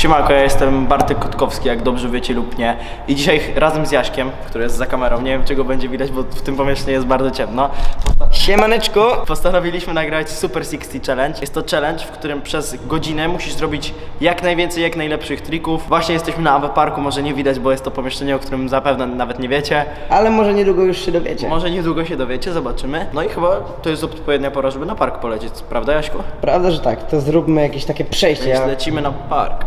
Siemanko, ja jestem Bartek Kotkowski, jak dobrze wiecie lub nie. I dzisiaj razem z Jaśkiem, który jest za kamerą, nie wiem czego będzie widać, bo w tym pomieszczeniu jest bardzo ciemno, Siemaneczko. postanowiliśmy nagrać Super 60 Challenge. Jest to challenge, w którym przez godzinę musisz zrobić jak najwięcej, jak najlepszych trików. Właśnie jesteśmy na AW Parku, może nie widać, bo jest to pomieszczenie, o którym zapewne nawet nie wiecie. Ale może niedługo już się dowiecie. Może niedługo się dowiecie, zobaczymy. No i chyba to jest odpowiednia pora, żeby na park polecieć, prawda Jaśku? Prawda, że tak. To zróbmy jakieś takie przejście. Więc lecimy na park.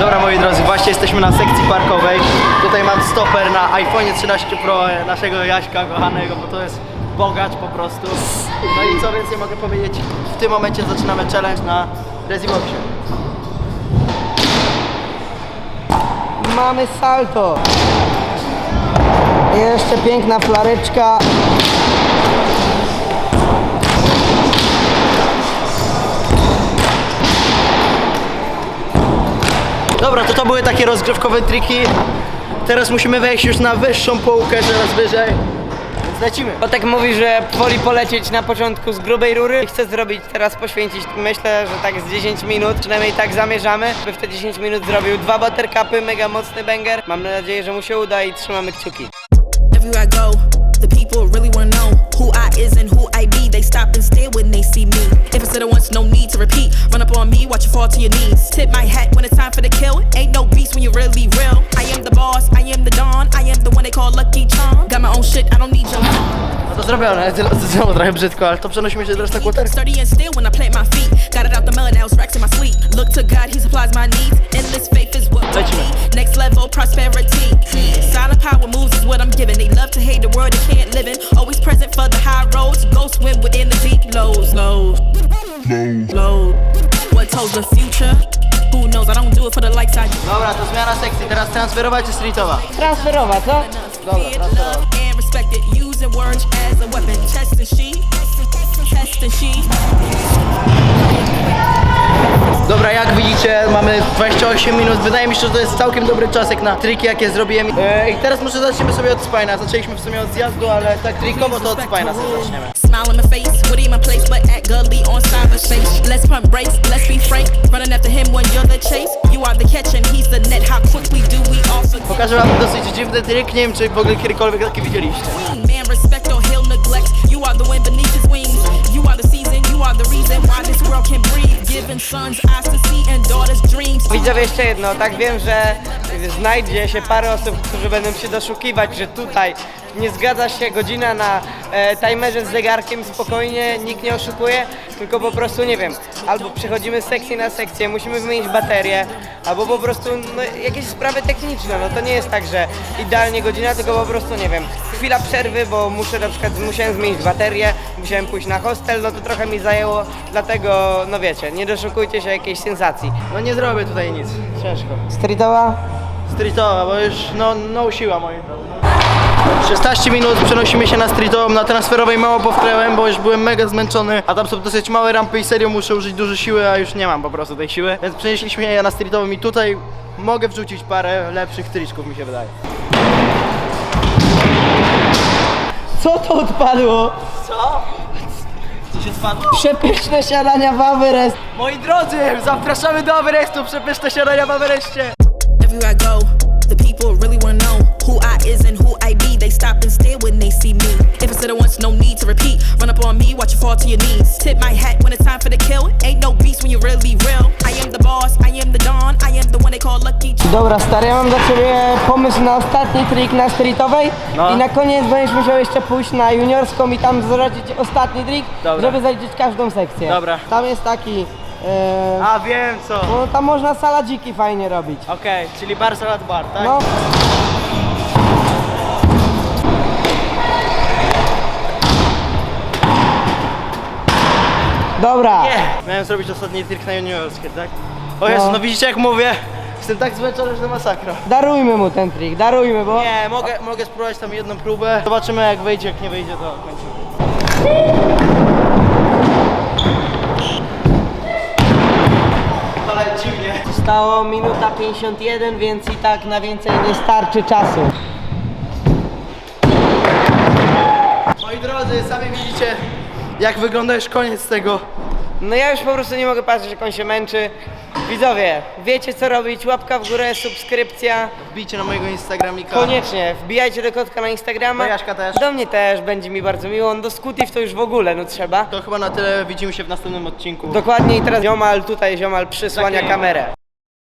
Dobra moi drodzy, właśnie jesteśmy na sekcji parkowej. Tutaj mam stoper na iPhone 13 Pro e, naszego Jaśka kochanego, bo to jest bogacz po prostu. No i co więcej mogę powiedzieć, w tym momencie zaczynamy challenge na Reziboxie. Mamy salto. Jeszcze piękna flareczka. Dobra, to to były takie rozgrzewkowe triki. Teraz musimy wejść już na wyższą półkę, coraz wyżej. Więc lecimy. Botek mówi, że woli polecieć na początku z grubej rury. Chcę zrobić teraz, poświęcić, myślę, że tak z 10 minut, przynajmniej tak zamierzamy, by w te 10 minut zrobił dwa buttercupy, mega mocny banger. Mam nadzieję, że mu się uda i trzymamy kciuki. Everywhere I go, the people really wanna know who I is and who I be. They stop and stare when they see me. If I said it once, no need to repeat. Run up on me, watch you fall to your knees. Tip my hat when it's time for the kill. Ain't no beast when you're really real. I am the boss, I am the dawn, I am the one they call Lucky Charm. Got my own shit, I don't need your No to zrobione, znowu trochę brzydko, ale to przenosimy się teraz na quarter. Sturdy and still when I plant my feet. Got it out the mud, now it's racks in my sleep. Look to God, He supplies my needs. Endless faith is what we Lecimy. need. Next level prosperity. Silent power moves is what I'm giving. They love to hate the world they can't live in. Always present for the high roads. Go swim within the deep lows. Lows. Low. What tells the future? Who knows? I don't do it for the likes I do. Dobra, to zmiana sekcji, teraz transferowa czy streetowa? Transferowa, co? Feared, love, and respected. Using words as a weapon. Jak widzicie, mamy 28 minut. Wydaje mi się, że to jest całkiem dobry czas jak na triki, jakie zrobiłem. E, I teraz może zaczniemy sobie od spina. Zaczęliśmy w sumie od zjazdu, ale tak trikowo to od spina sobie zaczniemy. Smile in face, in my place, but act gully on cyberspace. Let's pump brakes, let's be frank. Running after him when you're the chase. You are the catch and he's the net. How quickly do we also Pokażę wam dosyć dziwny trik, nie wiem czy w ogóle kiedykolwiek taki widzieliście. Man, respect Widzowie, jeszcze jedno. Tak wiem, że znajdzie się parę osób, którzy będą się doszukiwać, że tutaj nie zgadza się godzina na e, timerze z zegarkiem spokojnie, nikt nie oszukuje, tylko po prostu, nie wiem, albo przechodzimy z sekcji na sekcję, musimy wymienić baterię, albo po prostu no, jakieś sprawy techniczne. No to nie jest tak, że idealnie godzina, tylko po prostu, nie wiem, chwila przerwy, bo muszę na przykład, musiałem zmienić baterię, musiałem pójść na hostel, no to trochę mi zajęło, dlatego, no wiecie, nie doszukujcie się jakiejś sensacji. No nie zrobię tutaj nic, ciężko. Streetowa? Streetowa, bo już no, no siła moi drodzy. 16 minut, przenosimy się na streetową, na transferowej mało powtrałem, bo już byłem mega zmęczony, a tam są dosyć małe rampy i serio muszę użyć dużo siły, a już nie mam po prostu tej siły, więc przenieśliśmy je na streetową i tutaj mogę wrzucić parę lepszych triczków mi się wydaje. Co to odpadło? Co? Co się spadło? Przepyszne siadania w Averest. Moi drodzy, zapraszamy do Everestu, przepyszne siadania w Everestie! Everywhere I go, the people really wanna know who I is and who I be. They stop and stare when they see me. If I said it once, no need to repeat. Run up on me, watch you fall to your knees. Tip my hat when it's time for the kill. Ain't no beast when you're really real. I am the boss, I am the dawn, I am the one they call Lucky. Dobra, stary, ja mam dla ciebie pomysł na ostatni trik na streetowej No. i na koniec będziesz musiał jeszcze pójść na juniorską i tam zrobić ostatni trik, Dobra. żeby zaliczyć każdą sekcję. Dobra. Tam jest taki... E, A wiem co. no, tam można saladziki fajnie robić. Okej, czyli bar salad bar, tak? No. Dobra. Nie! Miałem zrobić ostatni trik na juniorskie, tak? O Jezu, No. no widzicie jak mówię? Jestem tak zmęczony, że masakra. Darujmy mu ten trik, darujmy, bo... Nie, mogę, mogę spróbować tam jedną próbę. Zobaczymy jak wyjdzie, jak nie wyjdzie to kończymy. Ale dziwnie. Zostało minuta 51, więc i tak na więcej nie starczy czasu. Moi drodzy, sami widzicie jak wygląda już koniec tego. No ja już po prostu nie mogę patrzeć, jak on się męczy. Widzowie, wiecie co robić, łapka w górę, subskrypcja. Wbijcie na mojego Instagramika. Koniecznie, wbijajcie do kotka na Instagrama. Do Jaśka też. Do mnie też, będzie mi bardzo miło. Do Skutif to już w ogóle, no trzeba. To chyba na tyle, widzimy się w następnym odcinku. Dokładnie i teraz ziomal, tutaj ziomal przysłania kamerę.